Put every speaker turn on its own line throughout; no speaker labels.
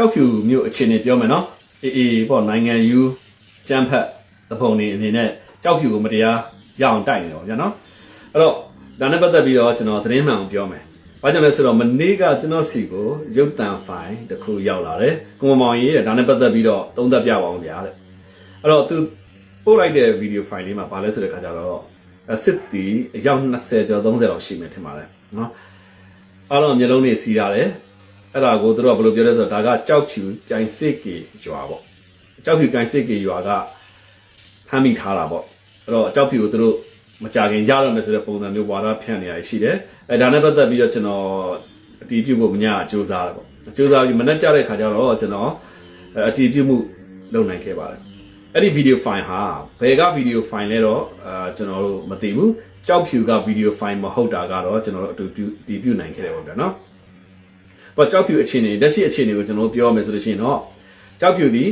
ကြောက်ဖြူမြို့အခြေအနေပြောမယ်နော်အေးအေးပေါ့နိုင်ငံယူကျန်းဖတ်သဘုံနေအနေနဲ့ကြောက်ဖြူကိုမတရားရအောင်တိုက်နေတော့ဗျာနော်အဲ့တော့ဒါနဲ့ပတ်သက်ပြီးတော့ကျွန်တော်သတင်းမှန်ကိုပြောမယ်ဘာကြောင့်လဲဆိုတော့မနေ့ကကျွန်တော်စီကိုရုပ်တံဖိုင်တစ်ခုရောက်လာတယ်ကိုမမောင်ကြီးတဲ့ဒါနဲ့ပတ်သက်ပြီးတော့သုံးသပ်ပြပါအောင်ဗျာတဲ့အဲ့တော့သူပို့လိုက်တဲ့ဗီဒီယိုဖိုင်လေးမှာဘာလဲဆိုတဲ့ခါကျတော့စစ်တီအယောက်20ကျော်30လောက်ရှိမယ်ထင်ပါတယ်နော်အားလုံးမျိုးလုံးတွေစီးရတယ် အဲ့ဒါကိုသူတို့ကဘယ်လိုပြောလဲဆိုတော့ဒါကကြောက်ဖြူကြိုင်စစ်ကေရွာပေါ့ကြောက်ဖြူကြိုင်စစ်ကေရွာကဖမ်းမိထားတာပေါ့အဲ့တော့ကြောက်ဖြူကိုသူတို့မကြခင်ရတော့မယ်ဆိုတဲ့ပုံစံမျိုးဝါဒဖြန့်နေရရှိတယ်အဲဒါနဲ့ပတ်သက်ပြီးတော့ကျွန်တော်အတီးပြုတ်ဖို့မညာစူးစမ်းတယ်ပေါ့စူးစမ်းပြီးမနေ့ကြတဲ့ခါကျတော့ကျွန်တော်အတီးပြုတ်မှုလုပ်နိုင်ခဲ့ပါတယ်အဲ့ဒီဗီဒီယိုဖိုင်ဟာဘယ်ကဗီဒီယိုဖိုင်လဲတော့အာကျွန်တော်တို့မသိဘူးကြောက်ဖြူကဗီဒီယိုဖိုင်မဟုတ်တာကတော့ကျွန်တော်တို့အတူပြုတီးပြုတ်နိုင်ခဲ့တယ်ပေါ့ဗျာနော် ပေါ့ကြောက်ဖြူအခြေအနေလက်ရှိအခြေအနေကိုကျွန်တော်ပြောရမယ်ဆိုလို့ရှိရင်တော့ကြောက်ဖြူဒီ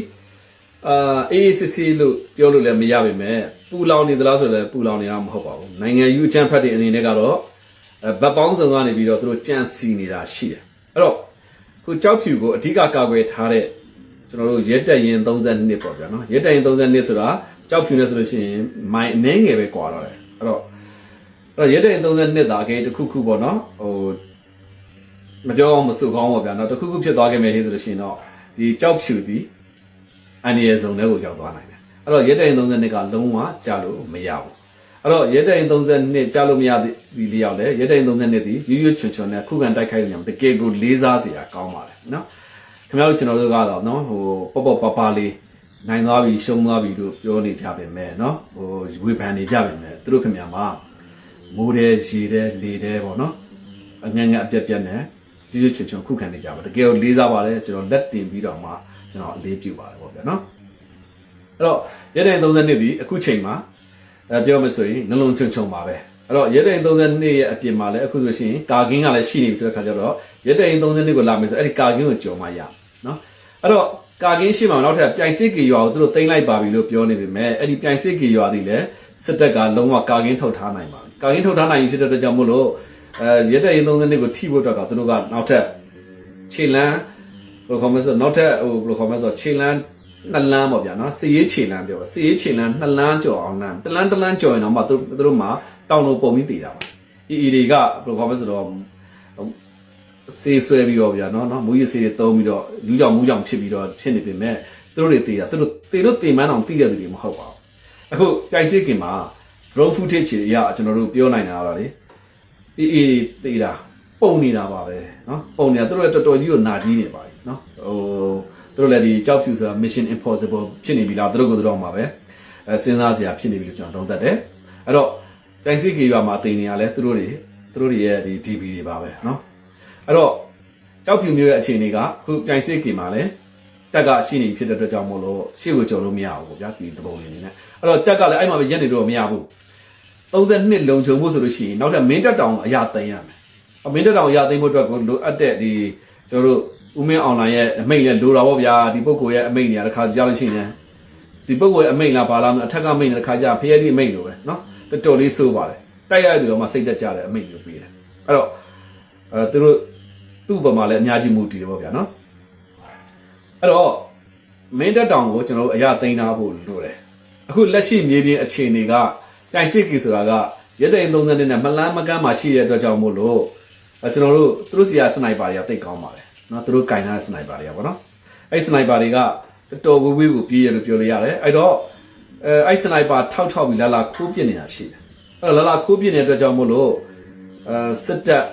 အာအေးစစ်စစ်လို့ပြောလို့လည်းမရပါပဲပူလောင်နေသလားဆိုလည်းပူလောင်နေတာမဟုတ်ပါဘူးနိုင်ငံယူအချမ်းဖတ်တဲ့အနေနဲ့ကတော့အဲဗတ်ပေါင်းစုံကနေပြီးတော့သူတို့ကြံစီနေတာရှိတယ်အဲ့တော့ခုကြောက်ဖြူကိုအဓိကကာကွယ်ထားတဲ့ကျွန်တော်တို့ရဲတက်ရင်32ပေါ့ဗျာနော်ရဲတက်ရင်32ဆိုတာကြောက်ဖြူနဲ့ဆိုလို့ရှိရင်မိုင်အနေငယ်ပဲကွာတော့တယ်အဲ့တော့အဲ့တော့ရဲတက်ရင်32ဒါအကေတစ်ခုခုပေါ့နော်ဟို မပြောမစုကောင်းပါဗျာနော်တခုခုဖြစ်သွားခဲ့မယ်ဟေးဆိုလို့ရှိရင်တော့ဒီကြောက်ဖြူသည်အန္တရာယ်ဇုံထဲကိုရောက်သွားနိုင်တယ်အဲ့တော့ရဲတိုင်32ကလုံးဝကြားလို့မရဘူးအဲ့တော့ရဲတိုင်32ကြားလို့မရဒီလေးရောက်လဲရဲတိုင်32ဒီရွရွချွန်ချွန်နဲ့ခုခံတိုက်ခိုက်နေအောင်တကယ်ကိုလေးစားစရာကောင်းပါတယ်နော်ခင်ဗျားတို့ကျွန်တော်တို့ကတော့နော်ဟိုပေါ့ပေါ့ပါပါလေးနိုင်သွားပြီရှုံးသွားပြီလို့ပြောနေကြပါမယ်နော်ဟိုဝေဖန်နေကြပါမယ်သူတို့ခင်ဗျာမှာမိုးတယ်ရေတယ်လေတယ်ပေါ့နော်အငញ្ញအပြက်ပြက်နဲ့ ရွရွချွန်ချွန်ခုခံနေကြပါတကယ်ကိုလေးစားပါတယ်ကျွန်တော်လက်တင်ပြီးတော့မှကျွန်တော်အလေးပြုပါတယ်ပေါ့ဗျာနော်အဲ့တော့ရဲတိုင်30နှစ်ဒီအခုချိန်မှာအဲပြောမဆိုရင်ငလုံးချုံချုံပါပဲအဲ့တော့ရဲတိုင်30နှစ်ရဲ့အပြင်မှာလည်းအခုဆိုရှင်ကာကင်းကလည်းရှိနေပြီဆိုတဲ့ခါကျတော့ရဲတိုင်30နှစ်ကိုလာမယ်ဆိုအဲ့ဒီကာကင်းကိုကြော်မှရနော်အဲ့တော့ကာကင်းရှိမှနောက်ထပ်ပြိုင်စစ်ကေရွာကိုသူတို့တင်လိုက်ပါပြီလို့ပြောနေပေမဲ့အဲ့ဒီပြိုင်စစ်ကေရွာဒီလည်းစစ်တပ်ကလုံးဝကာကင်းထုတ်ထားနိုင်ပါပြီကာကင်းထုတ်ထားနိုင်ပြီဖြစ်တဲ့အတွက်ကြောင့်မို့လို့ အဲရဲတိုင်30နှစ်ကိုထိဖို့အတွက်ကသူတို့ကနောက်ထပ်ခြေလန်းဘယ်လိုခေါ်မလဲဆိုတော့နောက်ထပ်ဟိုဘယ်လိုခေါ်မလဲဆိုတော့ခြေလန်းနှစ်လမ်းပေါ့ဗျာနော်စီရေးခြေလန်းပြောပါစီရေးခြေလန်းနှစ်လမ်းကျော်အောင်လမ်းတစ်လမ်းတစ်လမ်းကျော်ရင်တော့မှသူသူတို့မှတောင်လိုပုံပြီးတည်တာပါအီအီတွေကဘယ်လိုခေါ်မလဲဆိုတော့စေးဆွဲပြီးတော့ဗျာနော်နော်မူရစေးတွေတုံးပြီးတော့လူကြောင်မူကြောင်ဖြစ်ပြီးတော့ဖြစ်နေပေမဲ့သူတို့တွေတည်တာသူတို့တည်လို့တည်မှန်းအောင်တည်တဲ့သူတွေမဟုတ်ပါဘူးအခုကြိုက်စစ်ကင်မှာ drone footage တွေအရကျွန်တော်တို့ပြောနိုင်တာကတော့လေ အေးအေးတေးတာပုံနေတာပါပဲနော်ပုံနေတာသူတို့လည်းတော်တော်ကြီးကိုနာကြီးနေပါပြီနော်ဟိုသူတို့လည်းဒီကြောက်ဖြူဆိုတာ mission impossible ဖြစ်နေပြီလားသူတို့ကိုသူတို့မှာပဲအဲစဉ်းစားစရာဖြစ်နေပြီလို့ကျွန်တော်သုံးသပ်တယ်အဲ့တော့ကြိုင်စိကေရွာမှာတေးနေရလဲသူတို့တွေသူတို့တွေရဲ့ဒီ DB တွေပါပဲနော်အဲ့တော့ကြောက်ဖြူမျိုးရဲ့အခြေအနေကခုကြိုင်စိကေမှာလဲတက်ကရှိနေဖြစ်တဲ့အတွက်ကြောင့်မို့လို့ရှေ့ကိုကျော်လို့မရဘူးဗျာဒီသဘောလေးနေနဲ့အဲ့တော့တက်ကလည်းအဲ့မှာပဲရက်နေတော့မရဘူး 32လုံခြုံဖို့ဆိုလို့ရှိရင်နောက်ထပ်မင်းတက်တောင်အရာသိမ်းရမယ်။အမင်းတက်တောင်အရာသိမ်းဖို့အတွက်ကိုလိုအပ်တဲ့ဒီကျွန်တော်တို့ဦးမင်းအွန်လိုင်းရဲ့အမိန့်နဲ့လိုတာပေါ့ဗျာဒီပုဂ္ဂိုလ်ရဲ့အမိန့်နေရာတစ်ခါကြားလို့ရှိရင်ဒီပုဂ္ဂိုလ်ရဲ့အမိန့်လားပါလားအထက်ကမိန့်နဲ့တစ်ခါကြားဖျဲသည့်အမိန့်လိုပဲเนาะတော်တော်လေးစိုးပါတယ်။တိုက်ရိုက်သူတော့မှစိတ်တက်ကြတယ်အမိန့်မျိုးပေးတယ်။အဲ့တော့အဲသူတို့သူ့ဘက်မှာလည်းအများကြီးမူတည်တယ်ပေါ့ဗျာเนาะအဲ့တော့မင်းတက်တောင်ကိုကျွန်တော်တို့အရာသိမ်းထားဖို့လိုတယ်။အခုလက်ရှိမြေပြင်အခြေအနေက တိုင်စစ်ကီဆိုတာကရက်တဲ့30နဲ့နဲ့မလန်းမကန်းမှာရှိတဲ့အတွက်ကြောင့်မို့လို့ကျွန်တော်တို့သူတို့စီကစနိုက်ပါတွေကတိတ်ကောင်းပါတယ်နော်သူတို့ကင်ထားတဲ့စနိုက်ပါတွေကပေါ့နော်အဲ့စနိုက်ပါတွေကတော်တော်ဝေးဝေးကိုပြေးရလို့ပြောလို့ရတယ်အဲ့တော့အဲအဲ့စနိုက်ပါထောက်ထောက်ပြီးလာလာခိုးပစ်နေတာရှိတယ်အဲ့တော့လာလာခိုးပစ်နေတဲ့အတွက်ကြောင့်မို့လို့အဲစစ်တပ်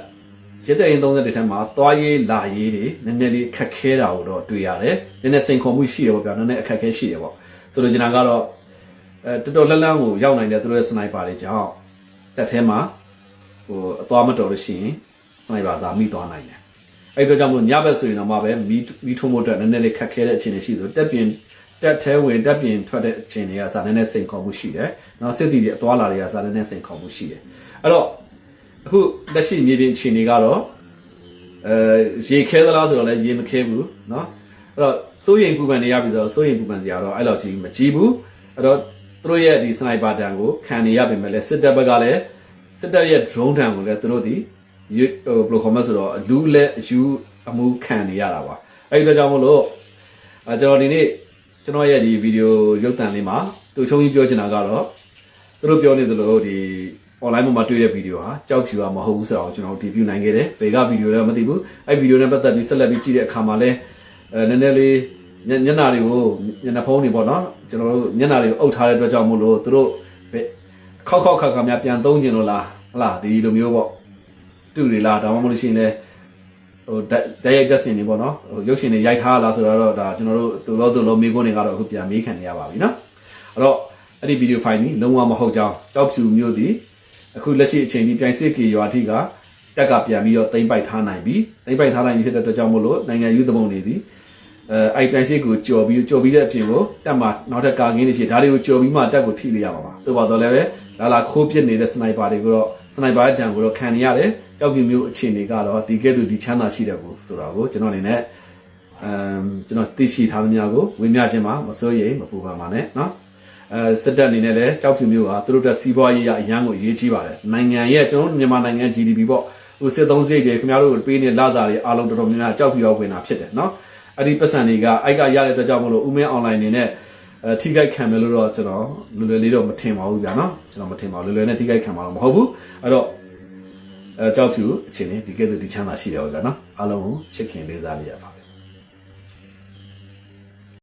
ရက်တဲ့ရင်30တဲ့ထက်မှာသွားရေးလာရေးတွေနည်းနည်းလေးခက်ခဲတာကိုတော့တွေ့ရတယ်နည်းနည်းစိန်ခေါ်မှုရှိတယ်ပေါ့ဗျာနည်းနည်းအခက်ခဲရှိတယ်ပေါ့ဆိုလိုချင်တာကတော့ အဲတော်တော်လန်းလန်းကိုရောက်နိုင်တဲ့သူတို့ရဲ့စနိုက်ပါတွေကြောင့်တက်ထဲမှာဟိုအသွားမတော်လို့ရှိရင်စနိုက်ပါစာမိသွားနိုင်တယ်အဲ့ဒီတော့ကြောင့်မလို့ညဘက်ဆိုရင်တော့မှပဲမီးမီးထုံးဖို့အတွက်နည်းနည်းလေးခက်ခဲတဲ့အခြေအနေရှိဆိုတက်ပြင်တက်ထဲဝင်တက်ပြင်ထွက်တဲ့အခြေအနေကစာနည်းနည်းစိန်ခေါ်မှုရှိတယ်။နောက်စစ်တီတွေအသွားလာတွေကစာနည်းနည်းစိန်ခေါ်မှုရှိတယ်။အဲ့တော့အခုလက်ရှိမြေပြင်အခြေအနေကတော့အဲရေခဲသလားဆိုတော့လည်းရေမခဲဘူးเนาะအဲ့တော့စိုးရိမ်ပူပန်နေရပြီဆိုတော့စိုးရိမ်ပူပန်စရာတော့အဲ့လောက်ကြီးမကြီးဘူးအဲ့တော့ သူတို့ရဲ့ဒီစနိုက်ပါတန်ကိုခံနေရပေမဲ့လည်းစစ်တပ်ဘက်ကလည်းစစ်တပ်ရဲ့ drone တန်ကိုလည်းသူတို့ဒီဟိုဘယ်လိုခေါ်မလဲဆိုတော့လူလက်အယူအမှုခံနေရတာပါအဲအဲ့ဒီတော့ကြောင့်မို့လို့အဲကျွန်တော်ဒီနေ့ကျွန်တော်ရဲ့ဒီဗီဒီယိုရုပ်သံလေးမှာသူချုံကြီးပြောချင်တာကတော့သူတို့ပြောနေသလိုဒီ online ပေါ်မှာတွေ့တဲ့ဗီဒီယိုဟာကြောက်ဖြူတာမဟုတ်ဘူးဆိုတော့ကျွန်တော်ဒီ view နိုင်ခဲ့တယ်ဘယ်ကဗီဒီယိုလဲမသိဘူးအဲ့ဗီဒီယိုနဲ့ပတ်သက်ပြီးဆက်လက်ပြီးကြည့်တဲ့အခါမှာလဲအဲနည်းနည်းလေး ညညနာတွေကိုညနာဖုံးတွေပေါ့နော်ကျွန်တော်တို့ညနာတွေကိုအုပ်ထားတဲ့အတွက်ကြောင့်မို့လို့သူတို့ဘယ်ခောက်ခောက်ခါခါများပြန်သုံးကျင်လို့လားဟလာဒီလိုမျိုးပေါ့တူတွေလားဒါမှမဟုတ်လို့ရှိရင်လဲဟိုဓာတ်ဓာတ်ရိုက်တက်စင်တွေပေါ့နော်ဟိုရုပ်ရှင်တွေရိုက်ထားလားဆိုတော့ဒါကျွန်တော်တို့သူလို့သူလို့မိကုန်းတွေကတော့အခုပြန်မေးခံနေရပါပြီနော်အဲ့တော့အဲ့ဒီဗီဒီယိုဖိုင်ကြီးလုံးဝမဟုတ်ကြောင်းကြောက်ဖြူမျိုးဒီအခုလက်ရှိအချိန်ဒီပြိုင်စစ်ကေရွာထိကတက်ကပြန်ပြီးတော့တိမ့်ပိုက်ထားနိုင်ပြီတိမ့်ပိုက်ထားနိုင်ပြီဖြစ်တဲ့အတွက်ကြောင့်မို့လို့နိုင်ငံယူသမုံနေသည် အဲအဲ့ပြိုင်စစ်ကိုကြော်ပြီးကြော်ပြီးတဲ့အပြင်ကိုတက်မှာနောက်ထပ်ကာကင်းတွေရှိဒါတွေကိုကြော်ပြီးမှတက်ကိုထိလို့ရမှာပါသို့ပါတော့လည်းပဲလာလာခိုးပစ်နေတဲ့စနိုက်ပါတွေကိုတော့စနိုက်ပါရဲ့တံကိုတော့ခံနေရတယ်ကြောက်ပြမျိုးအခြေအနေကတော့ဒီကဲ့သို့ဒီချမ်းသာရှိတဲ့ကိုဆိုတာကိုကျွန်တော်အနေနဲ့အမ်ကျွန်တော်သိရှိထားသမျှကိုဝေမျှခြင်းမှာမစိုးရိမ်မပူပန်ပါနဲ့เนาะ အဲစစ်တပ်အနေနဲ့လည်းကြောက်ဖြူမျိုးကသူတို့တက်စီးပွားရေးရအရန်ကိုအရေးကြီးပါတယ်နိုင်ငံရဲ့ကျွန်တော်တို့မြန်မာနိုင်ငံ GDP ပေါ့ဟိုစစ်သုံးစိတ်တွေခင်ဗျားတို့ပေးနေလစာတွေအားလုံးတော်တော်များများကြောက်ဖြူရောက်ဝင်တာဖြစ်တယ်เนาะ အဲ့ဒီပတ်စံတွေကအိုက်ကရတဲ့အတွက်ကြောင့်မလို့ဦးမင်း online နေနဲ့အဲထိခိုက်ခံမယ်လို့တော့ကျွန်တော်လွယ်လွယ်လေးတော့မထင်ပါဘူးဗျာနော်ကျွန်တော်မထင်ပါဘူးလွယ်လွယ်နဲ့ထိခိုက်ခံမှာတော့မဟုတ်ဘူးအဲ့တော့အဲကြောက်ဖြူအချင်းဒီကဲသူဒီချမ်းသာရှိတယ်ဗျာနော်အားလုံးကိုချစ်ခင်လေးစားလိုက်ရပါ